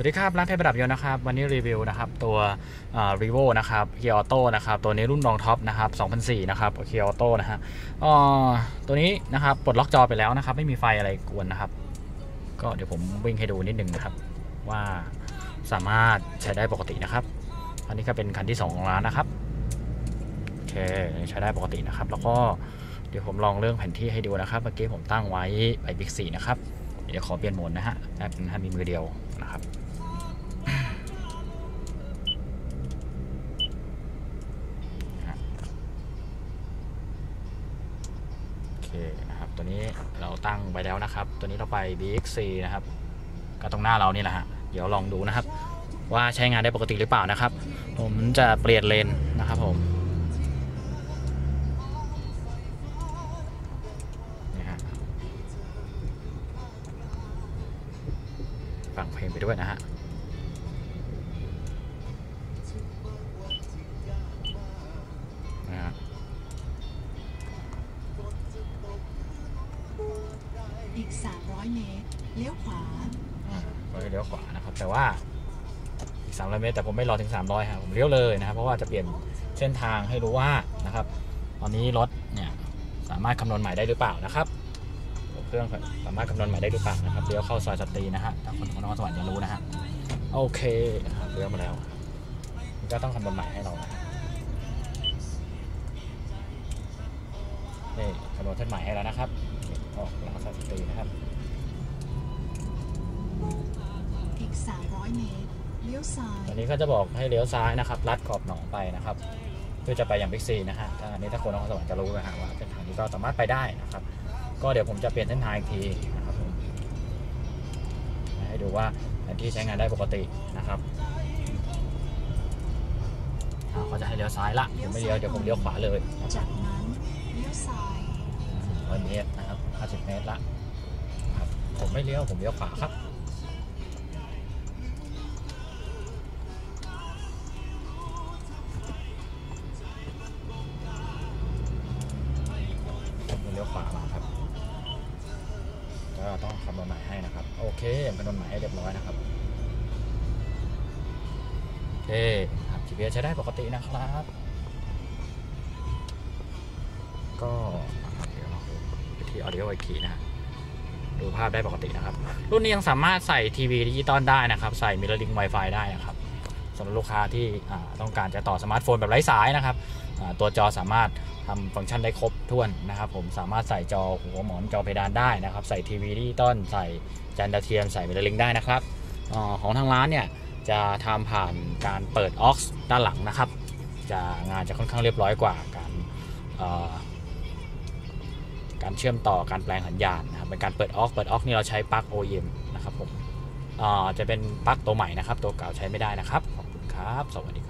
วัสดีครับร้านเพชรประดับยนต์นะครับ วันนี้รีวิวนะครับ ตัวรีโวนะครับเคียร์ออโต้นะครับ ตัวนี้รุ่นรองท็อปนะครับ2004นะครับเคียร์ออโต้นะฮะอ่าตัวนี้นะครับปลดล็อกจอไปแล้วนะครับ ไม่มีไฟอะไรกวนนะครับ ก็เดี๋ยวผมวิ่งให้ดูนิดนึงนะครับ ว่าสามารถใช้ได้ปกตินะครับ อันนี้ก็เป็นคันที่2ของร้านนะครับโอเคใช้ได้ปกตินะครับ แล้วก็เดี๋ยวผมลองเรื่องแผนที่ให้ดูนะครับเมื่อกี้ผมตั้งไว้ไปบิ๊กซีนะครับเดี๋ยวขอเปลี่ยนโหมดนะฮะแอปนึงฮะมีมือเดียวนะครับ เคนะครับตัวนี้เราตั้งไปแล้วนะครับ ตัวนี้เราไป BXC นะครับ ก็ตรงหน้าเรานี่แหละฮะเดี๋ยวลองดูนะครับ ว่าใช้งานได้ปกติหรือเปล่านะครับ ผมจะเปลี่ยนเลนนะครับผมนี่ฮะฟังเพลงไปด้วยนะฮะ 300 เมตร เลี้ยวขวาอ่าก็เลี้ยวขวานะครับ แต่ว่าอีก300 เมตร แต่ผมไม่รอถึง 300ครับผมเลี้ยวเลยนะครับ เพราะว่าจะเปลี่ยนเส้นทางให้รู้ว่านะครับ ตอนนี้รถเนี่ยสามารถคำนวณใหม่ได้หรือเปล่านะครับเครื่องสามารถคำนวณใหม่ได้หรือเปล่านะครับเลี้ยวเข้าซอยสตรีนะฮะถ้าคนของนครสวรรค์จะรู้นะฮะโอเคเลี้ยวมาแล้วก็ต้องคำนวณใหม่ให้เรานะ นี่คำนวณเส้นใหม่ให้แล้วนะครับออกหลังซอยสตรีนะครับ อีก 300 เมตร เลี้ยวซ้าย ตอนนี้ก็จะบอกให้เลี้ยวซ้ายนะครับ ลัดขอบหนองไปนะครับ เพื่อจะไปยังบิ๊กซีนะฮะถ้าอันนี้ถ้าคนนครสวรรค์จะรู้นะฮะว่าเส้นทางนี้ก็สามารถไปได้นะครับ ก็เดี๋ยวผมจะเปลี่ยนเส้นทางอีกทีนะครับผมให้ดูว่าแผนที่ใช้งานได้ปกตินะครับอ่าเขาจะให้เลี้ยวซ้ายละผมไม่เลี้ยวเดี๋ยวผมเลี้ยวขวาเลยนะครับจากนั้นเลี้ยวซ้าย ร้อยเมตรนะครับ50เมตรละครับผมไม่เลี้ยวผมเลี้ยวขวาครับเลี้ยวขวามาครับก็ต้องคำนวณหมายให้นะครับ โอเคคำนวณหมายให้เรียบร้อยนะครับโอเคครับ GPS ใช้ได้ปกตินะครับ ก็เดี๋ยวเราดูไปที่ audio IQ นะฮะดูภาพได้ปกตินะครับ รุ่นนี้ยังสามารถใส่ทีวีดิจิตอลได้นะครับ ใส่ Mirroring Wi-Fi ได้นะครับสำหรับลูกค้าที่ต้องการจะต่อสมาร์ทโฟนแบบไร้สายนะครับตัวจอสามารถทำฟังก์ชันได้ครบถ้วนนะครับ ผมสามารถใส่จอหัวหมอนจอเพดานได้นะครับ ใส่ทีวีดิจิตอลใส่จานดาวเทียมใส่ Mirroring ได้นะครับอของทางร้านเนี่ยจะทำผ่านการเปิด aux ด้านหลังนะครับ จะงานจะค่อนข้างเรียบร้อยกว่าการ การเชื่อมต่อการแปลงสัญญาณนะครับเป็นการเปิดออกเปิดออกนี่เราใช้ปลั๊ก OEM นะครับผมอ่าจะเป็นปลั๊กตัวใหม่นะครับ ตัวเก่าใช้ไม่ได้นะครับ ขอบคุณครับ สวัสดีครับ